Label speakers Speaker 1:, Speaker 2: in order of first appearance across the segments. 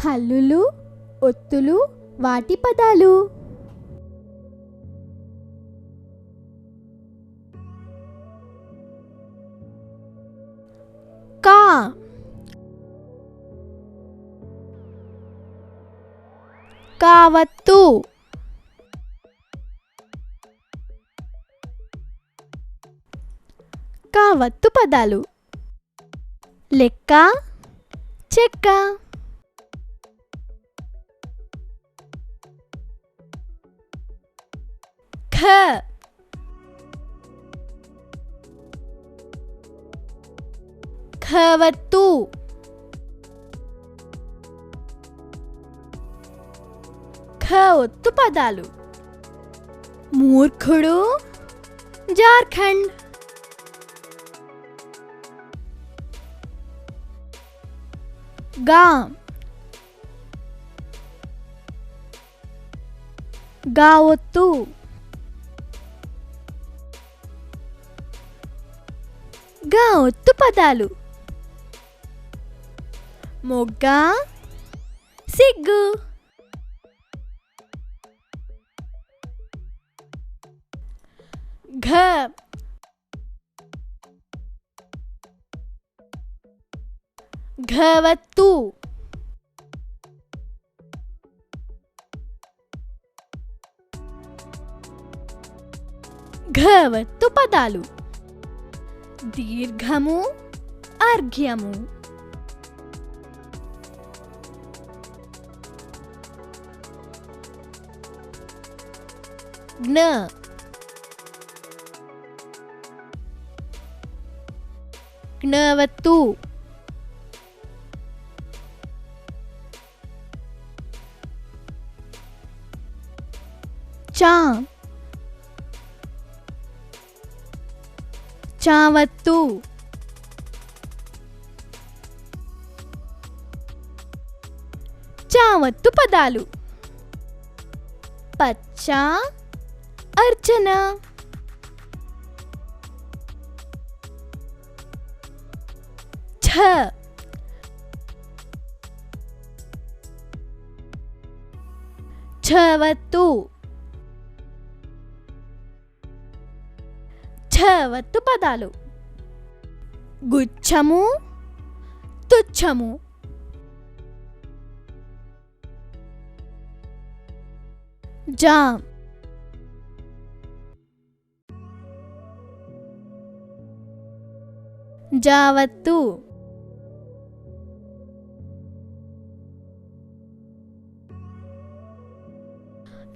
Speaker 1: హల్లులు ఒత్తులు వాటి పదాలు. కా. కావత్తు. కావత్తు పదాలు. లెక్క చెక్క. ఖ ఖవత్తు ఖ ఒత్తు పదాలు మూర్ఖుడు జార్ఖండ్ గా గా ఒత్తు ఒత్తు పదాలు. మొగ్గ సిగ్గు. ఘ. ఘవత్తు. ఘవత్తు పదాలు. दीर्घमु अर्घ्यमु। ज्ञ ज्ञवत्तु చావత్తు చావత్తు పదాలు. పచ్చ అర్చన. ఛ. ఛవత్తు. ఛవత్తు పదాలు. గుచ్చము తుచ్చము. జామ్. జావత్తు.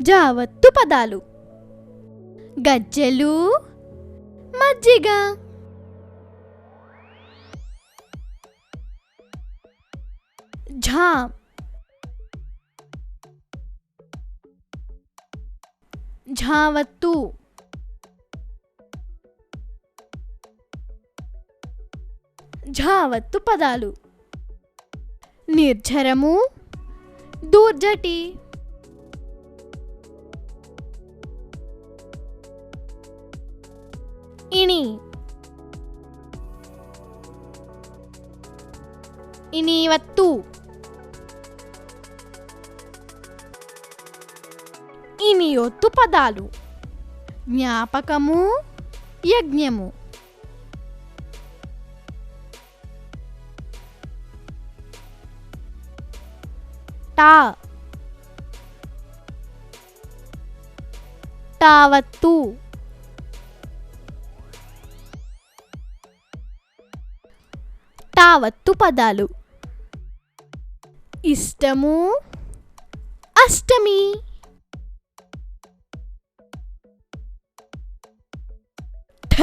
Speaker 1: జావత్తు పదాలు. గజ్జెలు మజ్జిగ. ఝామ్ ఝావత్తు. ఝావత్తు పదాలు. నిర్జరము దూర్జటి. ఇనివత్తు ఇనియొత్తు పదాలు జ్ఞాపకము యజ్ఞము టా టావత్తు టావత్తు పదాలు ఇష్టము? అష్టమి. ఠ.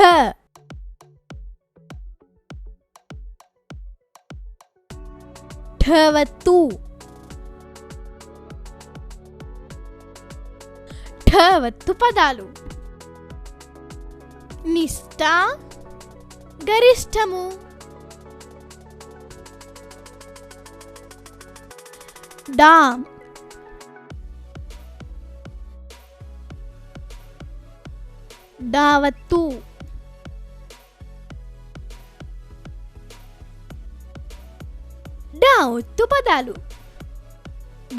Speaker 1: ఠవత్తు. ఠవత్తు పదాలు. నిష్ట గరిష్టము. డా డావత్తు. డా పదాలు.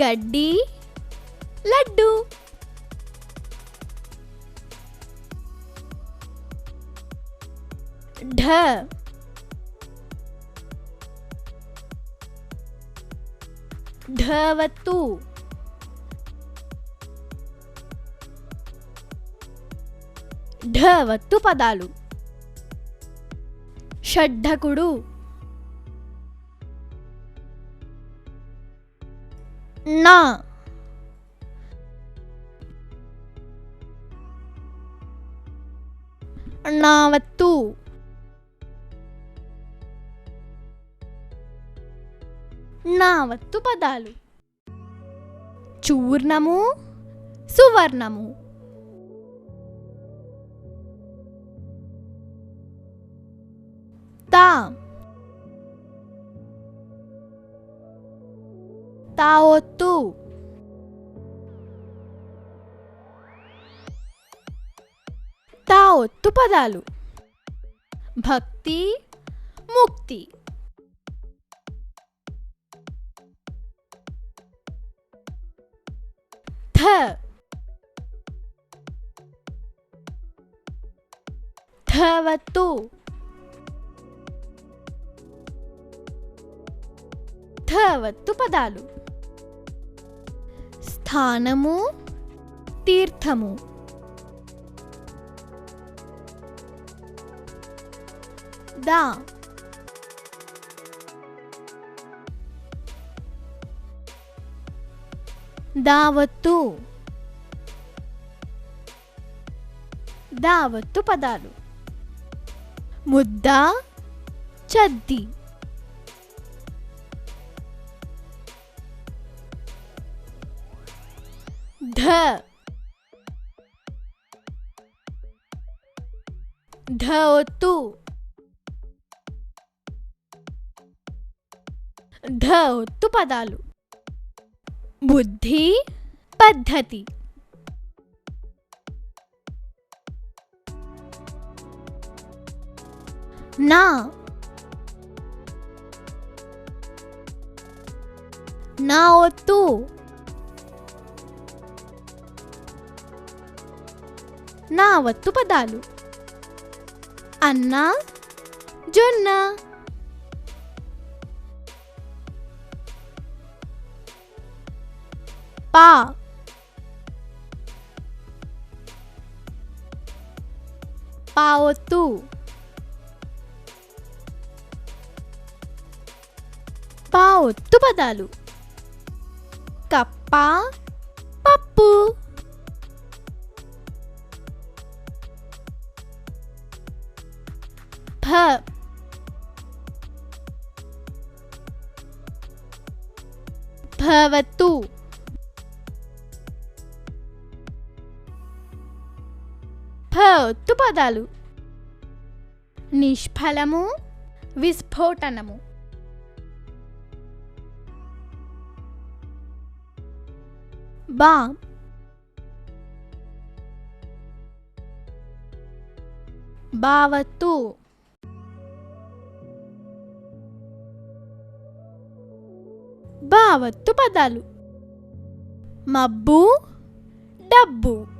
Speaker 1: గడ్డి లడ్డు. ఢ. ఢవత్తు ఢవత్తు పదాలు. షడ్ఢకుడు. నా నావత్తు నా వత్తు పదాలు. చూర్ణము సువర్ణము. తా. తావొత్తు. తావొత్తు పదాలు. భక్తి ముక్తి. థ థవత్తు థవత్తు పదాలు స్థానము తీర్థము దా దావత్తు. దావత్తు పదాలు. ముద్ద చద్ది. ధ. ధ ధవత్తు ధ ఒత్తు పదాలు. బుద్ధి పద్ధతి. నా. నా ఒత్తు. నా వత్తు పదాలు. అన్న జొన్న. పా. పావొత్తు. పావత్తు పదాలు. కప్ప పప్పు. భ. భవతు. ఒత్తు పదాలు నిష్ఫలము విస్ఫోటనము. బా. బావత్తు. బావత్తు పదాలు మబ్బు డబ్బు.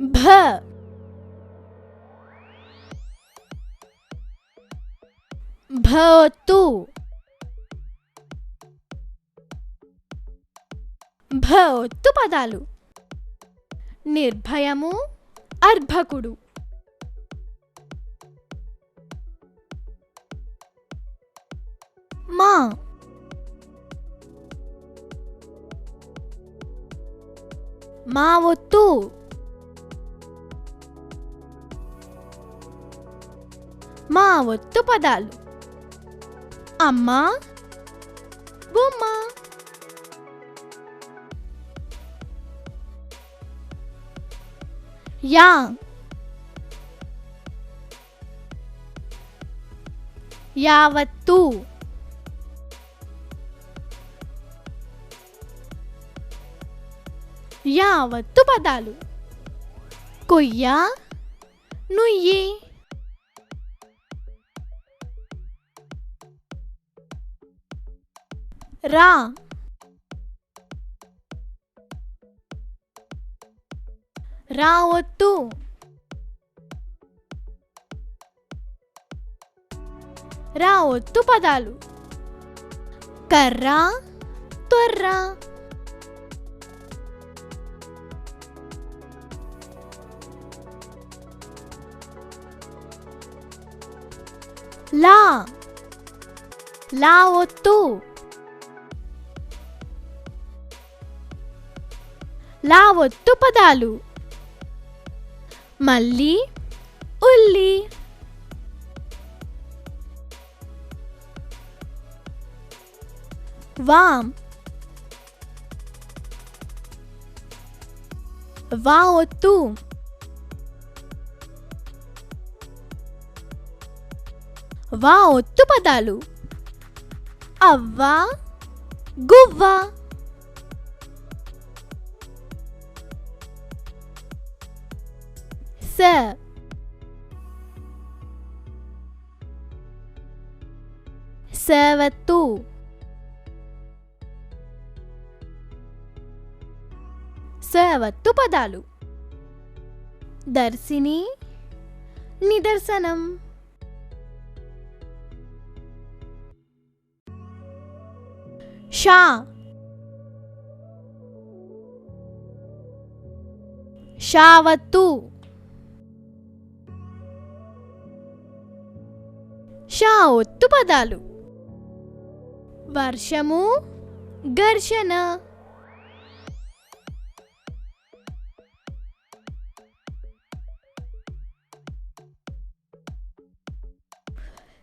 Speaker 1: భ. భవతు. భవత్తు పదాలు. నిర్భయము అర్భకుడు. మా. మా ఒత్తు మా ఒత్తు పదాలు. అమ్మా బొమ్మ. యా యావత్తు. యావత్తు పదాలు. కొయ్య నుయ్యి. రా. రావద్దు రావద్దు పదాలు. కర్ర తొర్ర. లా. లా ఒత్తు లా ఒత్తు పదాలు. మళ్ళీ ఉల్లి. వామ్. వా ఒత్తు. వా ఒత్తు పదాలు. అవ్వ గువ్వ. స సవత్తు సవత్తు పదాలు దర్శిని నిదర్శనం షా షావత్తు షా ఒత్తు పదాలు వర్షము ఘర్షణ.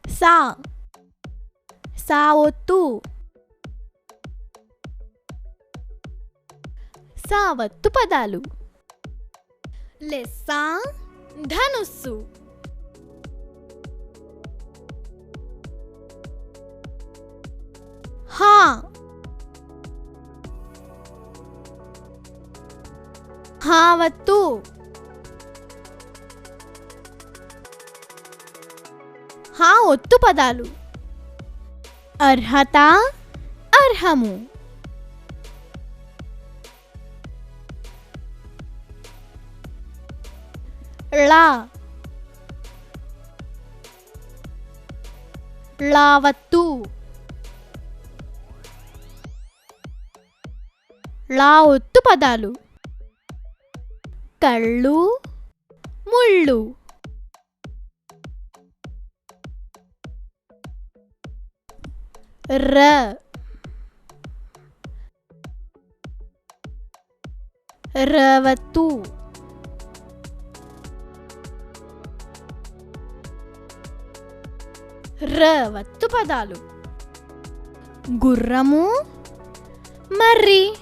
Speaker 1: సా. సా ఒత్తు సావత్తు. పదాలు లెస్సా ధనుస్సు. హా హావత్తు హా ఒత్తు పదాలు అర్హత అర్హము ళ లావత్తు లా ఒత్తు పదాలు. కళ్ళు ముళ్ళు. ర. రవత్తు రవత్తు పదాలు. గుర్రము మర్రి.